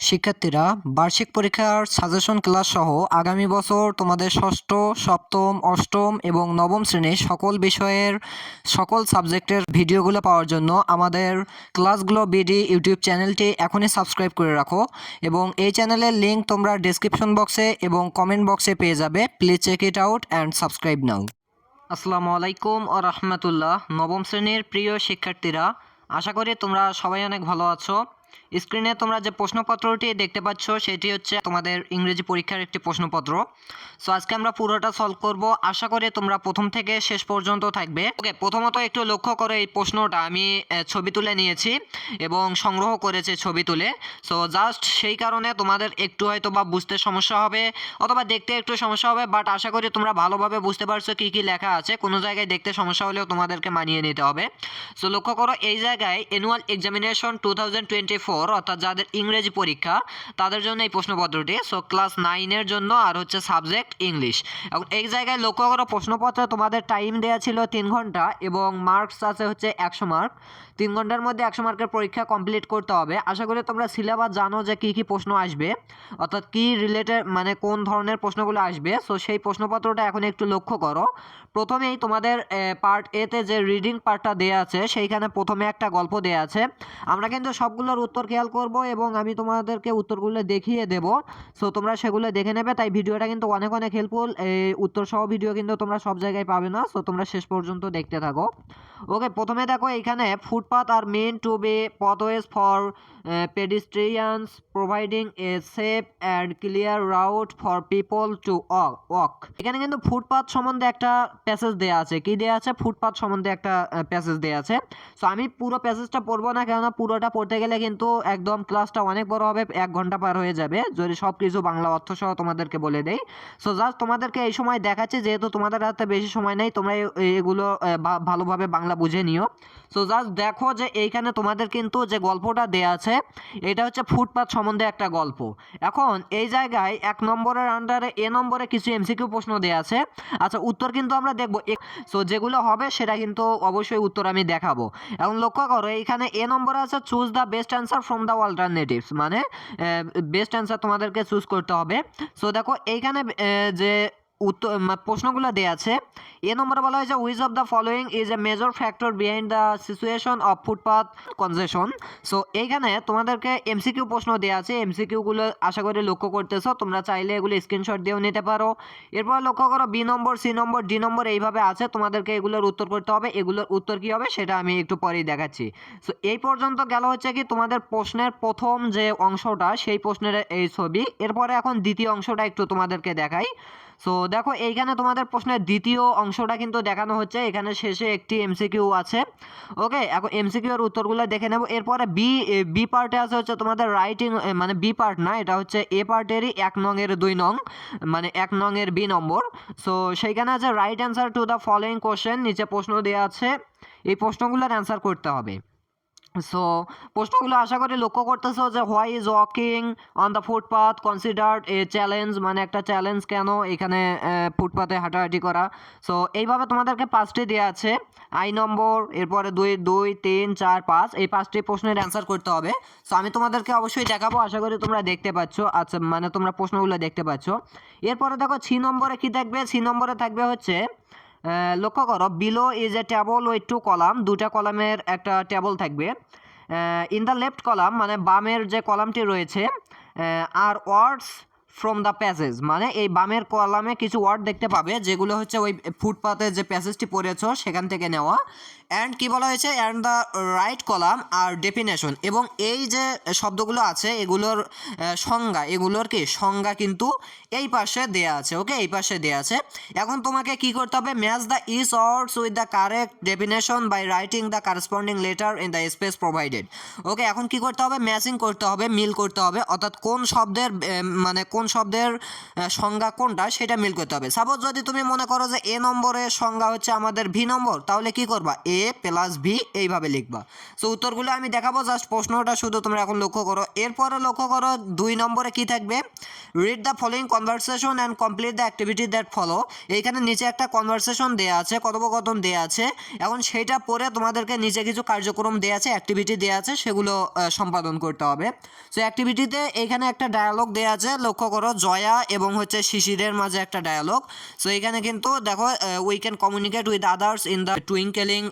শিক্ষার্থীরা, বার্ষিক পরীক্ষার সাজেশন ক্লাস সহ আগামী বছর তোমাদের ষষ্ঠ, সপ্তম, অষ্টম এবং নবম শ্রেণির সকল বিষয়ের, সকল সাবজেক্টের ভিডিওগুলো পাওয়ার জন্য আমাদের ক্লাসগুলো বিডি ইউটিউব চ্যানেলটি এখনই সাবস্ক্রাইব করে রাখো এবং এই চ্যানেলের লিঙ্ক তোমরা ডেসক্রিপশন বক্সে এবং কমেন্ট বক্সে পেয়ে যাবে। Please check it out and subscribe now আসসালামু আলাইকুম ও রহমতুল্লাহ। নবম শ্রেণির প্রিয় শিক্ষার্থীরা, আশা করি তোমরা সবাই অনেক ভালো আছো। স্ক্রিনে তোমরা যে প্রশ্নপত্রটি দেখতে পাচ্ছ, সেটি হচ্ছে তোমাদের ইংরেজি পরীক্ষার একটি প্রশ্নপত্র। সো আজকে আমরা পুরোটা সলভ করব। আশা করি তোমরা প্রথম থেকে শেষ পর্যন্ত থাকবে। ওকে প্রথমত একটু লক্ষ্য করে এই প্রশ্নটা। আমি ছবি তুলে নিয়েছি এবং সংগ্রহ করেছি ছবি তুলে। সো জাস্ট সেই কারণে তোমাদের একটু হয়তো বা বুঝতে সমস্যা হবে অথবা দেখতে একটু সমস্যা হবে বাট আশা করি তোমরা ভালোভাবে বুঝতে পারছ কি কি লেখা আছে। কোনো জায়গায় দেখতে সমস্যা হলেও তোমাদেরকে মানিয়ে নিতে হবে। সো লক্ষ্য করো, এই জায়গায় annual examination two thousand twenty four অর্থাৎ যাদের ইংরেজি পরীক্ষা, তাদের জন্য এই প্রশ্নপত্রটি। সো ক্লাস নাইনের জন্য আর হচ্ছে সাবজেক্ট ইংলিশ এখন এই জায়গায় লক্ষ্য করো, প্রশ্নপত্রে তোমাদের টাইম দেওয়া ছিল তিন ঘণ্টা এবং মার্কস আছে হচ্ছে একশো মার্ক তিন ঘণ্টার মধ্যে একশো মার্কের পরীক্ষা কমপ্লিট করতে হবে। আশা করি তোমরা সিলেবাস জানো যে কী কী প্রশ্ন আসবে, অর্থাৎ কী রিলেটেড মানে কোন ধরনের প্রশ্নগুলো আসবে। সো সেই প্রশ্নপত্রটা এখন একটু লক্ষ্য করো। প্রথমেই তোমাদের পার্ট এতে যে রিডিং পার্টটা দেওয়া আছে, সেইখানে প্রথমে একটা গল্প দেওয়া আছে। আমরা কিন্তু সবগুলোর উত্তর খেয়াল করব এবং আমি তোমাদেরকে উত্তরগুলো দেখিয়ে দেব। সো তোমরা সেগুলো দেখে নেবে, তাই ভিডিওটা কিন্তু অনেক অনেক হেল্পফুল উত্তর সহ ভিডিও কিন্তু তোমরা সব জায়গায় পাবে না সো তোমরা শেষ পর্যন্ত দেখতে থাকো। ওকে প্রথমে দেখো এখানে footpath R meant to be pathways for pedestrians providing a safe and clear route for people to walk এখানে কিন্তু ফুটপাথ সম্বন্ধে একটা প্যাসেজ দেওয়া আছে। কি দেওয়া আছে? ফুটপাথ সম্বন্ধে একটা প্যাসেজ দেওয়া আছে। সো আমি পুরো প্যাসেজটা পড়ব না কেননা পুরোটা পড়তে গেলে কিন্তু একদম ক্লাসটা অনেক বড় হবে এক ঘণ্টা পার হয়ে যাবে। যদি সব কিছু বাংলা অর্থ সহ তোমাদেরকে বলে দেই। সো জাস্ট তোমাদেরকে এই সময় দেখাচ্ছে যেহেতু তোমাদের হাতে বেশি সময় নেই তোমরা এগুলো আহ, ভালোভাবে বাংলা বুঝে নিও। সো জাস্ট দেখো যে এইখানে তোমাদের কিন্তু যে গল্পটা দেয়া আছে এটা হচ্ছে ফুটপাথ সম্বন্ধে একটা গল্প। এখন এই জায়গায় এক নম্বরের আন্ডারে এ নম্বরে কিছু এমসিকিউ প্রশ্ন দেওয়া আছে। আচ্ছা উত্তর কিন্তু আমরা দেখব। সো যেগুলো হবে সেটা কিন্তু অবশ্যই উত্তর আমি দেখাবো। এখন লক্ষ্য করো এইখানে এ নম্বরে আছে choose the best answer from the alternatives মানে বেস্ট অ্যান্সার তোমাদেরকে চুজ করতে হবে। সো দেখো, এইখানে যে উত্তর প্রশ্নগুলো দেওয়া আছে। এ নম্বরে বলা হয়েছে which of the following is a major factor behind the situation of footpath congestion so এইখানে তোমাদেরকে এমসিকিউ প্রশ্ন দেওয়া আছে। এমসিকিউগুলো আশা করি লক্ষ্য করতেছো। তোমরা চাইলে এগুলো স্ক্রিনশট দিয়েও নিতে পারো। এরপর লক্ষ্য করো বি নম্বর সি নম্বর ডি নম্বর এইভাবে আছে। তোমাদেরকে এগুলোর উত্তর করতে হবে। এগুলোর উত্তর কী হবে সেটা আমি একটু পরেই দেখাচ্ছি। সো এই পর্যন্ত গেল হচ্ছে কি, তোমাদের প্রশ্নের প্রথম যে অংশটা, সেই প্রশ্নের এই ছবি। এরপরে এখন দ্বিতীয় অংশটা একটু তোমাদেরকে দেখাই। সো দেখো, এইখানে তোমাদের প্রশ্নের দ্বিতীয় অংশটা কিন্তু দেখানো হচ্ছে। এখানে শেষে একটি এমসিকিউ আছে। ওকে এখন এমসিকিউ এর উত্তরগুলো দেখে নেব। এরপরে বি বি পার্টে আছে হচ্ছে তোমাদের রাইটিং মানে বি পার্ট না, এটা হচ্ছে এ পার্টেরই এক নং এর দুই নং মানে এক নং এর বি নম্বর। সো সেইখানে আছে right answer to the following question নিচে প্রশ্ন দেওয়া আছে। এই প্রশ্নগুলোর অ্যান্সার করতে হবে। সো প্রশ্নগুলো আশা করি লক্ষ্য করতেছো যে why is walking on the footpath considered a challenge মানে একটা চ্যালেঞ্জ কেন এখানে ফুটপাথে হাঁটাহাঁটি করা? সো এইভাবে তোমাদেরকে পাঁচটি দেওয়া আছে। আই নম্বর, এরপরে দুই দুই, তিন, চার, পাঁচ, এই পাঁচটি প্রশ্নের অ্যান্সার করতে হবে। সো আমি তোমাদেরকে অবশ্যই দেখাবো, আশা করি তোমরা দেখতে পাচ্ছ। আচ্ছা মানে তোমরা প্রশ্নগুলো দেখতে পাচ্ছ। এরপরে দেখো সি নম্বরে কি থাকবে? সি নম্বরে থাকবে হচ্ছে লক্ষ্য করো below is a table with two column দুটা কলামের একটা টেবল থাকবে। ইন দ্য লেফট কলাম মানে বামের যে কলামটি রয়েছে are words from the passage মানে এই বামের কলামে কিছু ওয়ার্ড দেখতে পাবে, যেগুলো হচ্ছে ওই ফুটপাতে যে প্যাসেজটি পড়েছ, সেখান থেকে নেওয়া। অ্যান্ড কি বলা হয়েছে? And the right column are definition এবং এই যে শব্দগুলো আছে, এগুলোর সংজ্ঞা, এগুলোর কি? সংজ্ঞা কিন্তু এই পাশে দেয়া আছে ওকে এই পাশে দেয়া আছে। এখন তোমাকে কি করতে হবে? Match the is words with the correct definition by writing the corresponding letter in the space provided okay এখন কি করতে হবে? ম্যাচিং করতে হবে, মিল করতে হবে। অর্থাৎ কোন শব্দের মানে কোন শব্দের সংজ্ঞা কোনটা সেটা মিল করতে হবে। সাপোজ যদি তুমি মনে করো যে এ নম্বরের সংজ্ঞা হচ্ছে আমাদের ভি নম্বর, তাহলে কি করবা? এ প্লাস ভি এইভাবে লিখবা। সো উত্তরগুলো আমি দেখাবো জাস্ট প্রশ্নটা শুধু তোমরা এখন লক্ষ্য করো। এরপরে লক্ষ্য করো, দুই নম্বরে কি থাকবে? Read the following conversation and complete the activity that follow এইখানে নিচে একটা কনভারসেশন দেওয়া আছে, কথোপকথন দেওয়া আছে। এখন সেইটা পরে তোমাদেরকে নিচে কিছু কার্যক্রম দেওয়া আছে অ্যাক্টিভিটি দেওয়া আছে, সেগুলো সম্পাদন করতে হবে। সো অ্যাক্টিভিটিতে এখানে একটা ডায়ালগ দেওয়া আছে, লক্ষ্য করো, জয়া এবং হচ্ছে শিশিরের মাঝে একটা ডায়ালগ সো এখানে কিন্তু দেখো we can communicate with others in the twinkling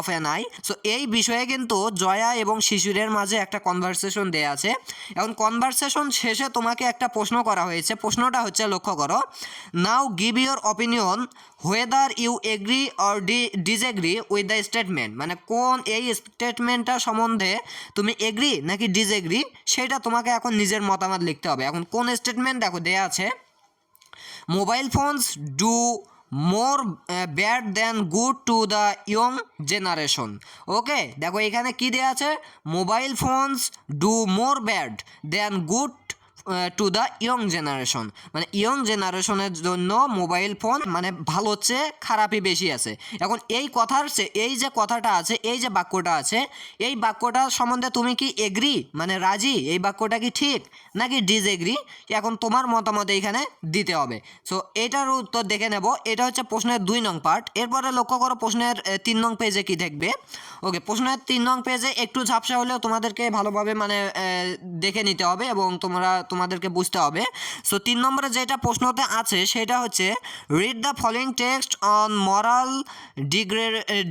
of an eye so এই বিষয়ে কিন্তু জয়া এবং শিশিরের মাঝে একটা কনভারসেশন দেওয়া আছে। এখন কনভারসেশন শেষে তোমাকে একটা প্রশ্ন করা হয়েছে। প্রশ্নটা হচ্ছে, লক্ষ্য করো। Now give your opinion whether you agree or D disagree with the statement মানে কোন এই স্টেটমেন্টটা সম্বন্ধে তুমি এগ্রি নাকি ডিসএগ্রি সেটা তোমাকে এখন নিজের মতামত লিখতে হবে। এখন কোন স্টেটমেন্ট দেখো দেয়া আছে। Mobile phones do more bad than good to the young generation okay দেখো এখানে কি দেওয়া আছে? Mobile phones do more bad than good to the young generation মানে ইয়ং জেনারেশনের জন্য মোবাইল ফোন মানে ভালো হচ্ছে, খারাপই বেশি আছে। এখন এই কথার এই যে কথাটা আছে, এই যে বাক্যটা আছে, এই বাক্যটা সম্বন্ধে তুমি কি এগ্রি মানে রাজি? এই বাক্যটা কি ঠিক? নাকি ডিসএগ্রি এখন তোমার মতামত এইখানে দিতে হবে। সো এটার উত্তর দেখে নেব। এটা হচ্ছে প্রশ্নের দুই নং পার্ট এরপরে লক্ষ্য করো প্রশ্নের তিন নং পেজে কি দেখবে। ওকে প্রশ্নের তিন নং পেজে একটু ঝাপসা হলেও তোমাদেরকে ভালোভাবে মানে দেখে নিতে হবে এবং তোমরা, তোমাদেরকে বুঝতে হবে। সো তিন নম্বরে যেটা প্রশ্নতে আছে, সেটা হচ্ছে read the following text on moral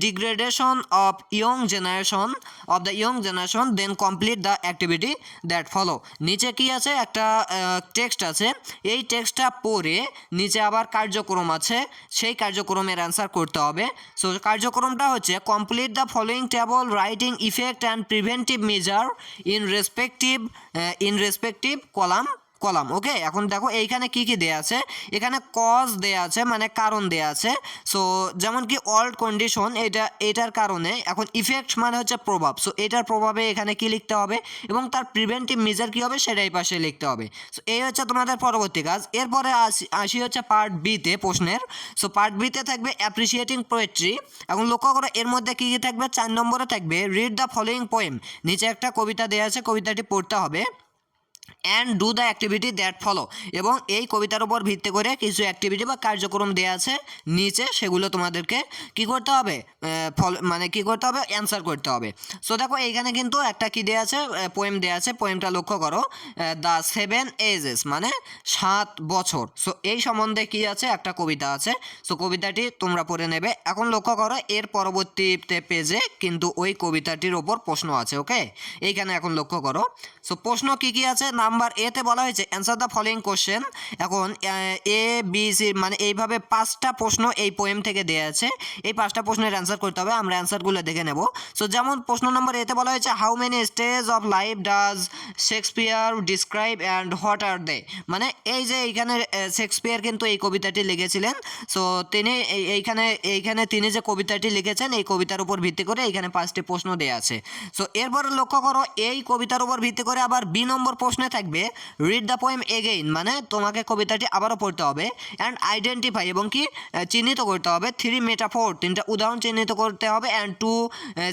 degradation of young generation of the young generation then complete the activity that follow নিচে কি আছে, একটা টেক্সট আছে। এই টেক্সটটা পড়ে নিচে আবার কার্যক্রম আছে, সেই কার্যক্রমের অ্যান্সার করতে হবে। সো কার্যক্রমটা হচ্ছে complete the following table writing effect and preventive measure in respective in respective column column, okay? এখন দেখো এইখানে কি কি দেয়া আছে? এখানে কজ দেয়া আছে মানে কারণ দেয়া আছে। সো যেমন কি অল্ড কন্ডিশন এটা, এটার কারণে এখন ইফেক্ট মানে হচ্ছে প্রভাব। সো এটার প্রভাবে এখানে কি লিখতে হবে? এবং তার প্রিভেন্টিভ মেজার কি হবে? সেটাই পাশে লিখতে হবে। সো এই হচ্ছে তোমাদের পরবর্তী কাজ। এরপরে আসি আসি হচ্ছে পার্ট বিতে প্রশ্নের। সো পার্ট বিতে থাকবে অ্যাপ্রিসিয়েটিং পোয়েট্রি এখন লক্ষ্য করো, এর মধ্যে কি কি থাকবে? চার নম্বরে থাকবে রিড দ্য ফলোয়িং পোয়েম নিচে একটা কবিতা দেওয়া আছে, কবিতাটি পড়তে হবে। And do the activity that follow এবং এই কবিতার উপর ভিত্তি করে কিছু অ্যাক্টিভিটি বা কার্যক্রম দেওয়া আছে। নিচে সেগুলো তোমাদেরকে কি করতে হবে? ফলো মানে কি করতে হবে? অ্যান্সার করতে হবে। সো দেখো, এইখানে কিন্তু একটা কি দেওয়া আছে? পোয়েম দেওয়া আছে। পোয়েমটা লক্ষ্য করো। দ্য সেভেন এজেস মানে সাত বছর। সো এই সম্বন্ধে কি আছে? একটা কবিতা আছে। সো কবিতাটি তোমরা পড়ে নেবে। এখন লক্ষ্য করো, এর পরবর্তীতে পেজে কিন্তু ওই কবিতাটির ওপর প্রশ্ন আছে ওকে এইখানে এখন লক্ষ্য করো। সো প্রশ্ন কি কি আছে? নাম্বার এতে বলা হয়েছে অ্যান্সার দ্য ফলোয়িং কোশ্চেন এখন এ বি সি মানে এইভাবে পাঁচটা প্রশ্ন এই পোয়েম থেকে দেওয়া আছে। এই পাঁচটা প্রশ্নের অ্যান্সার করতে হবে, আমরা অ্যান্সারগুলো দেখে নেব। সো যেমন প্রশ্ন নম্বর এতে বলা হয়েছে how many stage of life does Shakespeare describe and what are they মানে এই যে এইখানে শেক্সপিয়ার কিন্তু এই কবিতাটি লিখেছিলেন। সো তিনি এই- এইখানে এইখানে তিনি যে কবিতাটি লিখেছেন, এই কবিতার উপর ভিত্তি করে এইখানে পাঁচটি প্রশ্ন দেওয়া আছে। সো এরপরে লক্ষ্য করো, এই কবিতার উপর ভিত্তি করে আবার বি নম্বর প্রশ্নে থাকবে রিড দ্য পোয়েম এগেইন মানে তোমাকে কবিতাটি আবারও পড়তে হবে অ্যান্ড আইডেন্টিফাই এবং কি চিহ্নিত করতে হবে থ্রি মেটাফোর তিনটা উদাহরণ চিহ্নিত করতে হবে অ্যান্ড টু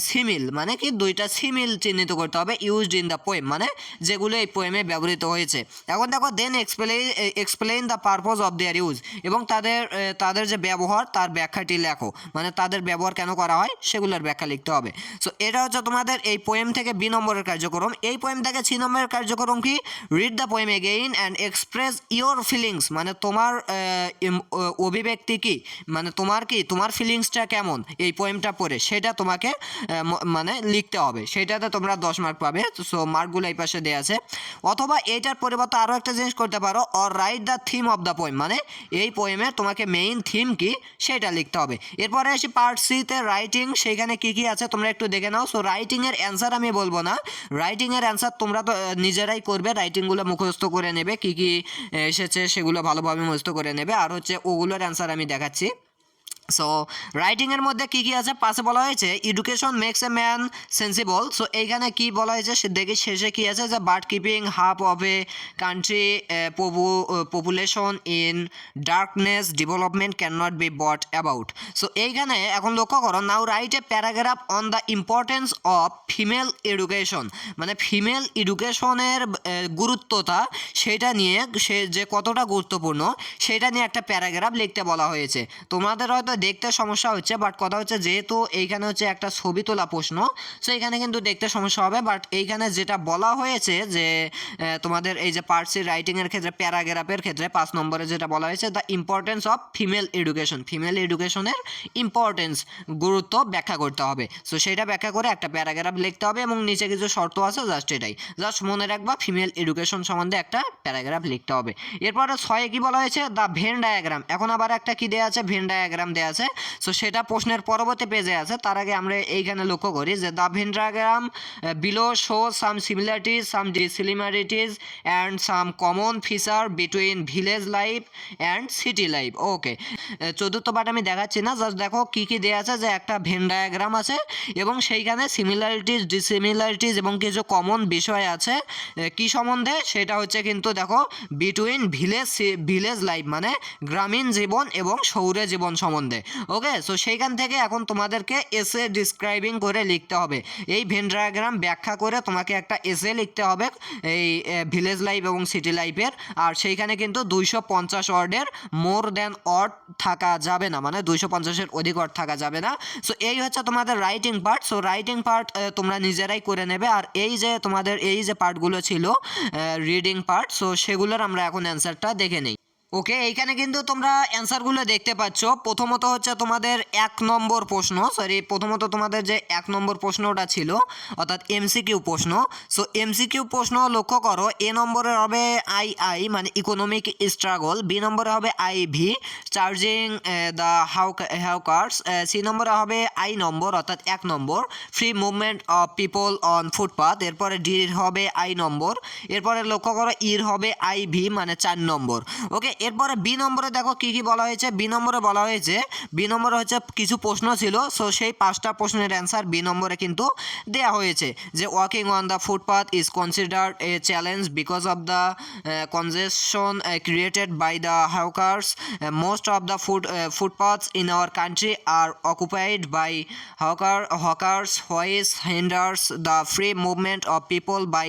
সিমিল মানে কি, দুইটা সিমিল চিহ্নিত করতে হবে ইউজড ইন দ্য পোয়েম মানে যেগুলো এই পোয়েমে ব্যবহৃত হয়েছে। এখন দেখো then explain explain the purpose of their use এবং তাদের তাদের যে ব্যবহার, তার ব্যাখ্যাটি লেখো মানে তাদের ব্যবহার কেন করা হয়, সেগুলোর ব্যাখ্যা লিখতে হবে। সো এটা হচ্ছে তোমাদের এই পোয়েম থেকে বি নম্বরের কার্যক্রম। এই পোয়েম থেকে সি নম্বরের কার্যক্রম কি read the poem again and express your feelings মানে তোমার অভিব্যক্তি কি? মানে তোমার কি? তোমার ফিলিংসটা কেমন? এই পোয়েমটা পড়ে। সেটা তোমাকে মানে লিখতে হবে। সেটাতে তোমরা দশ মার্ক পাবে। সো মার্কগুলো এই পাশে দেওয়া আছে। অথবা এইটার পরিবর্তে আরও একটা জিনিস করতে পারো। Or write the theme of the poem মানে এই পোয়েমে তোমাকে মেইন থিম কি? সেটা লিখতে হবে। এরপরে আসি পার্ট সিতে রাইটিং সেখানে কি কি আছে? তোমরা একটু দেখে নাও। সো রাইটিংয়ের অ্যান্সার আমি বলব না। রাইটিংয়ের অ্যান্সার তোমরা তো নিজেরাই করবে। রাইটিংগুলো মুখস্থ করে নেবে, কী কী এসেছে সেগুলো ভালোভাবে মুখস্থ করে নেবে। আর হচ্ছে ওগুলোর অ্যান্সার আমি দেখাচ্ছি। সো রাইটিংয়ের মধ্যে কি কি আছে? পাশে বলা হয়েছে education makes a man sensible so এইখানে কি বলা হয়েছে? সে দেখি শেষে কি আছে? যে bird keeping half of a country population in darkness development can not be bought about so এইখানে এখন লক্ষ্য করো now write a paragraph on the importance of female education মানে ফিমেল এডুকেশনের গুরুত্বতা, সেটা নিয়ে সে যে কতটা গুরুত্বপূর্ণ, সেটা নিয়ে একটা প্যারাগ্রাফ লিখতে বলা হয়েছে। তোমাদের হয়তো দেখতে সমস্যা হচ্ছে বাট কথা হচ্ছে যেহেতু এইখানে হচ্ছে একটা ছবি তোলা প্রশ্ন সো এখানে কিন্তু দেখতে সমস্যা হবে বাট এইখানে যেটা বলা হয়েছে যে তোমাদের এই যে পার্সি রাইটিংয়ের ক্ষেত্রে প্যারাগ্রাফের ক্ষেত্রে পাঁচ নম্বরে যেটা বলা হয়েছে the importance of female education female এডুকেশনের ইম্পর্টেন্স গুরুত্ব ব্যাখ্যা করতে হবে। সো সেটা ব্যাখ্যা করে একটা প্যারাগ্রাফ লিখতে হবে এবং নিচে কিছু শর্ত আছে জাস্ট এটাই। জাস্ট মনে রাখবা ফিমেল এডুকেশন সম্বন্ধে একটা প্যারাগ্রাফ লিখতে হবে। এরপরে ছয়ে কি বলা হয়েছে? দ্য ভেন ডায়াগ্রাম এখন আবার একটা কি দেওয়া আছে? ভেন ডায়াগ্রাম দেওয়া আছে। সো সেটা প্রশ্নের পরবর্তী পেজে আছে। তার আগে আমরা এইখানে লক্ষ্য করি যে, the Venn diagram below show some similarities, some dissimilarities and some common feature between village life and city life. Okay চতুর্থ পার্ট আমি দেখাচ্ছি না। জাস্ট দেখো কী কী দেওয়া আছে যে, একটা ভেন আছে এবং সেইখানে সিমিলারিটিস, ডিসিমিলারিটিস এবং কিছু কমন বিষয় আছে। কি সম্বন্ধে? সেটা হচ্ছে কিন্তু দেখো, বিটুইন ভিলেজ ভিলেজ লাইফ মানে গ্রামীণ জীবন এবং শহুরে জীবন সম্বন্ধে। ওকে? সো সেইখান থেকে এখন তোমাদেরকে এসে ডিসক্রাইবিং করে লিখতে হবে। এই ভেন ডায়াগ্রাম ব্যাখ্যা করে তোমাকে একটা এসে লিখতে হবে এই ভিলেজ লাইফ এবং সিটি লাইফের আর সেইখানে কিন্তু দুইশো পঞ্চাশ ওয়ার্ডের মোর দ্যান অর্ড থাকা যাবে না। মানে দুইশো পঞ্চাশের অধিক অর্ড থাকা যাবে না। সো এই হচ্ছে তোমাদের writing part so writing part তোমরা নিজেরাই করে নেবে। আর এই যে তোমাদের এই যে পার্টগুলো ছিল রিডিং পার্ট সো সেগুলোর আমরা এখন অ্যান্সারটা দেখে নিই। ওকে এইখানে কিন্তু তোমরা অ্যান্সারগুলো দেখতে পাচ্ছ। প্রথমত হচ্ছে তোমাদের এক নম্বর প্রশ্ন সরি প্রথমত তোমাদের যে এক নম্বর প্রশ্নটা ছিল, অর্থাৎ এমসিকিউ প্রশ্ন। সো এমসিকিউ প্রশ্ন লক্ষ্য করো এ নম্বরে হবে আই আই মানে ইকোনমিক স্ট্রাগল বি নম্বরে হবে I V charging the how hawkers C নম্বরে হবে আই নম্বর, অর্থাৎ এক নম্বর free movement of people on footpath এরপরে ডির হবে আই নম্বর, এরপরে লক্ষ্য করো ইর হবে আই ভি মানে চার নম্বর। ওকে এরপরে বি নম্বরে দেখো কি কি বলা হয়েছে? বি নম্বরে বলা হয়েছে, বি নম্বরে হচ্ছে কিছু প্রশ্ন ছিল সো সেই পাঁচটা প্রশ্নের অ্যান্সার বি নম্বরে কিন্তু দেয়া হয়েছে, যে walking on the footpath is considered a challenge because of the congestion created by the hawkers most of the food footpaths in our country are occupied by hawker, hawkers, which hinders the free movement of people by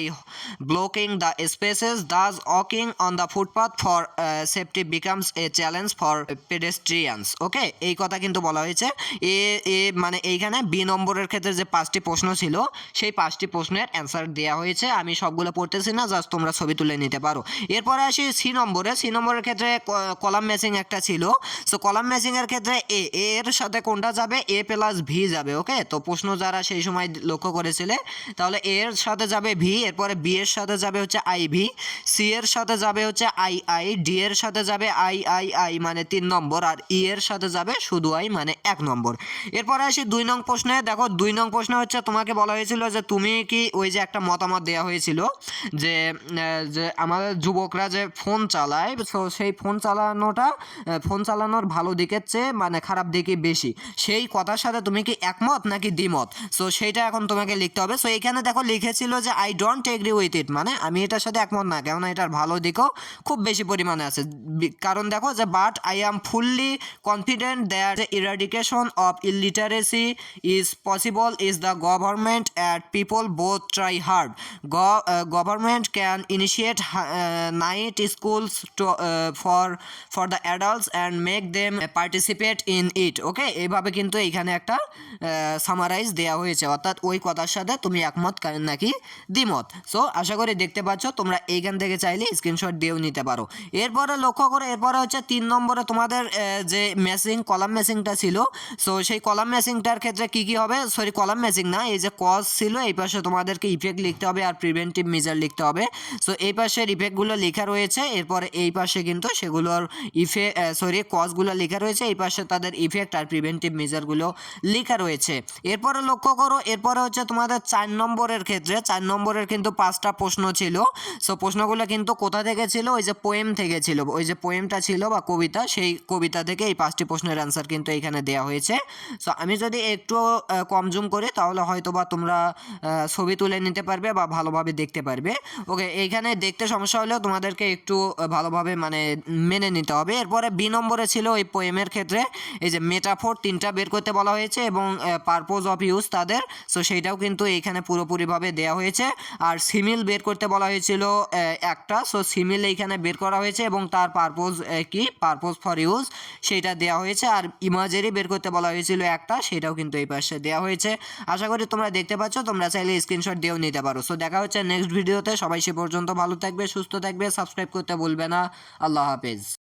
blocking the spaces. Thus, walking on the footpath for safety becomes a challenge for pedestrians. Okay এই কথা কিন্তু বলা হয়েছে। এ এ মানে এইখানে B নম্বরের ক্ষেত্রে যে পাঁচটি প্রশ্ন ছিল, সেই পাঁচটি প্রশ্নের অ্যান্সার দেওয়া হয়েছে। আমি সবগুলো পড়তেছি না জাস্ট তোমরা ছবি তুলে নিতে পারো। এরপরে আসি সি নম্বরে। সি নম্বরের ক্ষেত্রে কলাম ম্যাচিং একটা ছিল। সো কলাম ম্যাচিংয়ের ক্ষেত্রে এ এ এর সাথে কোনটা যাবে? এ প্লাস ভি যাবে ওকে তো প্রশ্ন যারা সেই সময় লক্ষ্য করেছিলে, তাহলে এ এর সাথে যাবে ভি, এরপরে বি এর সাথে যাবে হচ্ছে আই ভি, সি এর সাথে যাবে হচ্ছে আই আই, ডি এর সাথে যাবে আই আই আই মানে তিন নম্বর আর ই এর সাথে যাবে শুধু আই মানে এক নম্বর। এরপরে আসি দুই নং প্রশ্নে। দেখো, দুই নং প্রশ্ন হচ্ছে তোমাকে বলা হয়েছিল যে তুমি কি ওই যে একটা মতামত দেওয়া হয়েছিল যে যে আমাদের যুবকরা যে ফোন চালায়, তো সেই ফোন চালানোটা ফোন চালানোর ভালো দিকের চেয়ে মানে খারাপ দিকে বেশি। সেই কথার সাথে তুমি কি একমত নাকি দ্বিমত? সো সেইটা এখন তোমাকে লিখতে হবে। সো এখানে দেখো লিখেছিল যে I don't agree with it মানে আমি এটার সাথে একমত না, কেননা এটার ভালো দিকও খুব বেশি পরিমাণে আছে। কারণ দেখো যে but I am fully confident that eradication of illiteracy is possible is the government at people both try hard government can initiate night schools to for for the adults and make them participate in it okay এইভাবে কিন্তু এইখানে একটা summarise দেওয়া হয়েছে। অর্থাৎ ওই কথার সাথে তুমি একমত নাকি দ্বিমত? সো আশা করি দেখতে পাচ্ছ, তোমরা এইখান থেকে চাইলে স্ক্রিনশট দিয়েও নিতে পারো। এরপরে লক্ষ্য করে, এরপরে হচ্ছে তিন নম্বরে তোমাদের যে ম্যাচিং কলাম ম্যাচিংটা ছিল সো সেই কলাম ম্যাচিংটার ক্ষেত্রে কি কি হবে? সরি কলাম ম্যাচিং না, এই যে কজ ছিল, এই পাশে তোমাদেরকে ইফেক্ট লিখতে হবে আর প্রিভেন্টিভ মেজার লিখতে হবে। সো এই পাশের ইফেক্টগুলো লেখা রয়েছে, এরপরে এই পাশে কিন্তু সেগুলোর ইফে সরি কজগুলো লেখা রয়েছে, এই পাশে তাদের ইফেক্ট আর প্রিভেন্টিভ মেজারগুলো লেখা রয়েছে। এরপরে লক্ষ্য করো, এরপরে হচ্ছে তোমাদের চার নম্বরের ক্ষেত্রে, চার নম্বরের কিন্তু পাঁচটা প্রশ্ন ছিল। সো প্রশ্নগুলো কিন্তু কোথা থেকে ছিল? ওই যে পোয়েম থেকে ছিল। ওই যে পোয়েমটা ছিল বা কবিতা, সেই কবিতা থেকে এই পাঁচটি প্রশ্নের অ্যান্সার কিন্তু এখানে দেওয়া হয়েছে। সো আমি যদি একটু কম জুম করি, তাহলে হয়তো বা তোমরা ছবি তুলে নিতে পারবে বা ভালোভাবে দেখতে পারবে। ওকে এইখানে দেখতে সমস্যা হলেও তোমাদেরকে একটু ভালোভাবে মানে মেনে নিতে হবে। এরপরে বি নম্বরে ছিল ওই পোয়েমের ক্ষেত্রে, এই যে মেটাফোর তিনটা বের করতে বলা হয়েছে এবং পারপোজ অফ ইউজ তাদের। সো সেইটাও কিন্তু এইখানে পুরোপুরিভাবে দেওয়া হয়েছে। আর সিমিল বের করতে বলা হয়েছিল একটা। সো সিমিল এইখানে বের করা হয়েছে এবং তার পারপোজ কি পারপোজ ফর ইউজ সেটা দেওয়া হয়েছে। আর ইমাজেরই বের করতে বলা হয়েছিল একটা, সেটাও কিন্তু এই পাশে দেওয়া হয়েছে। আশা করি তোমরা দেখতে পাচ্ছ, তোমরা চাইলে স্ক্রিনশট দিয়েও নিতে পারো। সো দেখা হচ্ছে নেক্সট ভিডিওতে সবাই সে পর্যন্ত ভালো থাকবে, সুস্থ থাকবে সাবস্ক্রাইব করতে ভুলবে না। আল্লাহ হাফেজ।